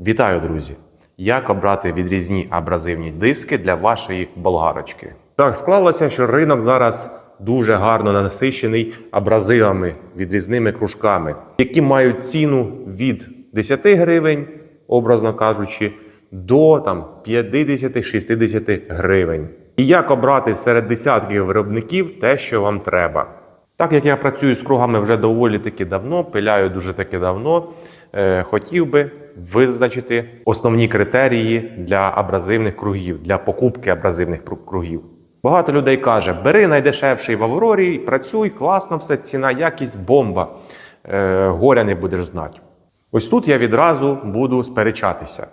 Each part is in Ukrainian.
Вітаю, друзі! Як обрати відрізні абразивні диски для вашої болгарочки? Так склалося, що ринок зараз дуже гарно насичений абразивами, відрізними кружками, які мають ціну від 10 гривень, образно кажучи, до там 50-60 гривень. І як обрати серед десятків виробників те, що вам треба? Так як я працюю з кругами вже доволі таки давно, пиляю дуже таки давно, хотів би визначити основні критерії для абразивних кругів, для покупки абразивних кругів. Багато людей каже: бери найдешевший в Аврорі, працюй, класно все, ціна, якість, бомба. Е, горя не будеш знати. Ось тут я відразу буду сперечатися.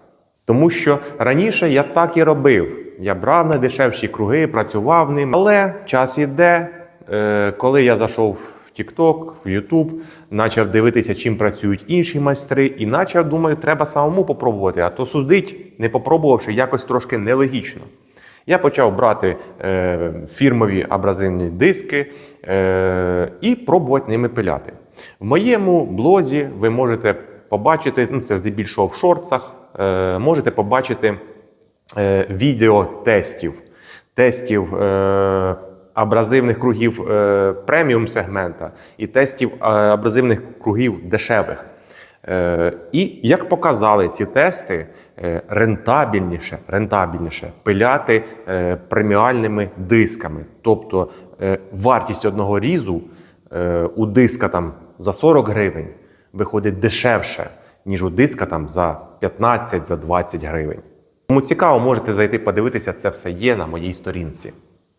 Тому що раніше я так і робив. Я брав найдешевші круги, працював ним. Але час іде. Е, Коли я зайшов в TikTok, в YouTube, почав дивитися, чим працюють інші майстри, і почав, думаю, треба самому попробувати. А то судить, не попробувавши, якось трошки нелогічно. Я почав брати е, фірмові абразивні диски е, і пробувати ними пиляти. В моєму блозі ви можете побачити, ну це здебільшого в шорцах, е, можете побачити е, відео тестів, тестів е, абразивних кругів е, преміум сегмента і тестів е, абразивних кругів дешевих. Е, І як показали ці тести, е, рентабельніше, рентабельніше пиляти преміальними дисками. Тобто вартість одного різу у диска там за 40 гривень виходить дешевше, ніж у диска там за 15 за 20 гривень. Кому цікаво, можете зайти подивитися, це все є на моїй сторінці,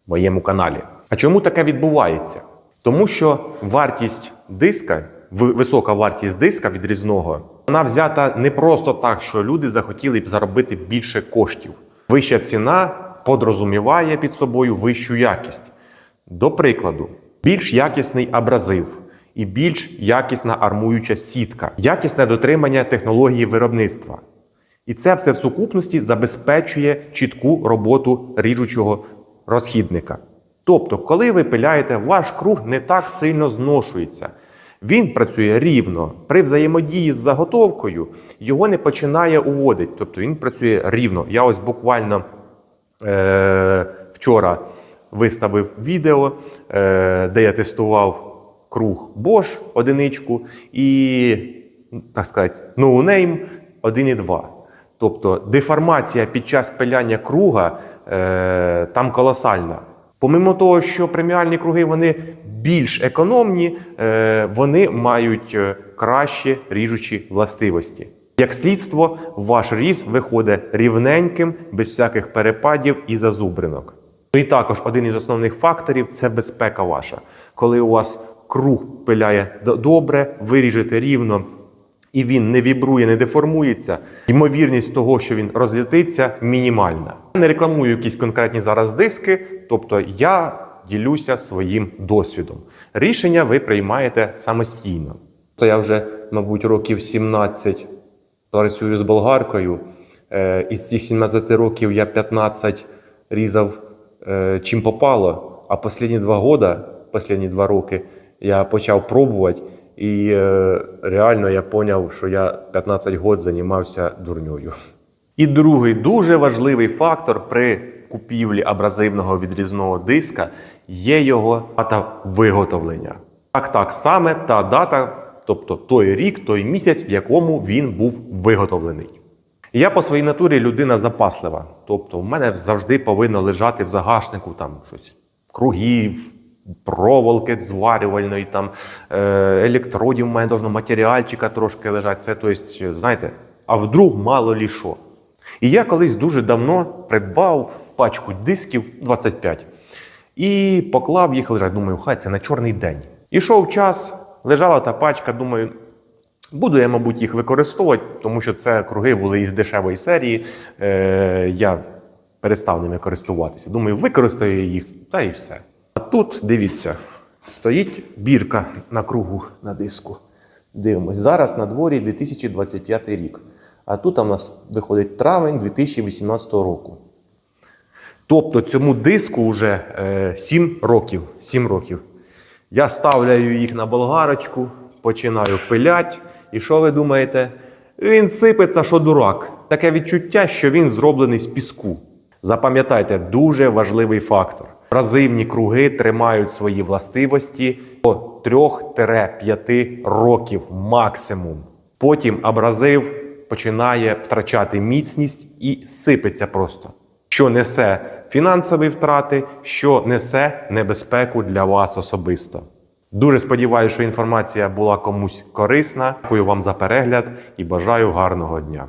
моєму каналі. А чому таке відбувається? Тому що вартість диска, висока вартість диска відрізного, вона взята не просто так, що люди захотіли б заробити більше коштів. Вища ціна подрозуміває під собою вищу якість. До прикладу, більш якісний абразив і більш якісна армуюча сітка, якісне дотримання технології виробництва. І це все в сукупності забезпечує чітку роботу ріжучого розхідника. Тобто, коли ви пиляєте, ваш круг не так сильно зношується. Він працює рівно. При взаємодії з заготовкою його не починає уводити. Тобто він працює рівно. Я ось буквально е- вчора виставив відео, е- де я тестував круг Bosch одиничку і, так сказати, no name 1,2. Тобто деформація під час пиляння круга е, там колосальна. Помимо того, що преміальні круги вони більш економні, е, вони мають е, кращі ріжучі властивості. Як слідство, ваш різ виходить рівненьким, без всяких перепадів і зазубринок. Ну і також один із основних факторів це безпека ваша. Коли у вас круг пиляє добре, ви ріжете рівно і він не вібрує, не деформується, ймовірність того, що він розлітиться, мінімальна. Я не рекламую якісь конкретні зараз диски, тобто я ділюся своїм досвідом. Рішення ви приймаєте самостійно. То я вже, мабуть, років 17 працюю з болгаркою. Е, Із цих 17 років я 15 різав е, чим попало, а останні два роки, останні два роки я почав пробувати, і е, реально я зрозумів, що я 15 років займався дурньою. І другий дуже важливий фактор при купівлі абразивного відрізного диска є його дата виготовлення. Так, так саме та дата, тобто той рік, той місяць, в якому він був виготовлений. Я по своїй натурі людина запаслива. Тобто, в мене завжди повинно лежати в загашнику там щось кругів, проволоки зварювальної, там е, електродів, в мене должно матеріальчика трошки лежати. Це, тобто, знаєте, а вдруг мало лі що. І я колись дуже давно придбав пачку дисків 25 і поклав їх лежать. Думаю, хай це на чорний день. Ішов час, лежала та пачка, думаю, Буду я, мабуть, їх використовувати, тому що це круги були із дешевої серії. Е, я перестав ними користуватися. Думаю, використаю їх та і все. Тут дивіться, стоїть бірка на кругу на диску. Дивимось. Зараз на дворі 2025 рік. А тут у нас виходить травень 2018 року. Тобто цьому диску вже е, 7 років. 7 років. Я ставляю їх на болгарочку, починаю пилять. І що ви думаєте? Він сипеться, що дурак. Таке відчуття, що він зроблений з піску. Запам'ятайте дуже важливий фактор. Абразивні круги тримають свої властивості до 3-5 років максимум. Потім абразив починає втрачати міцність і сипеться просто, що несе фінансові втрати, що несе небезпеку для вас особисто. Дуже сподіваюся, що інформація була комусь корисна. Дякую вам за перегляд і бажаю гарного дня.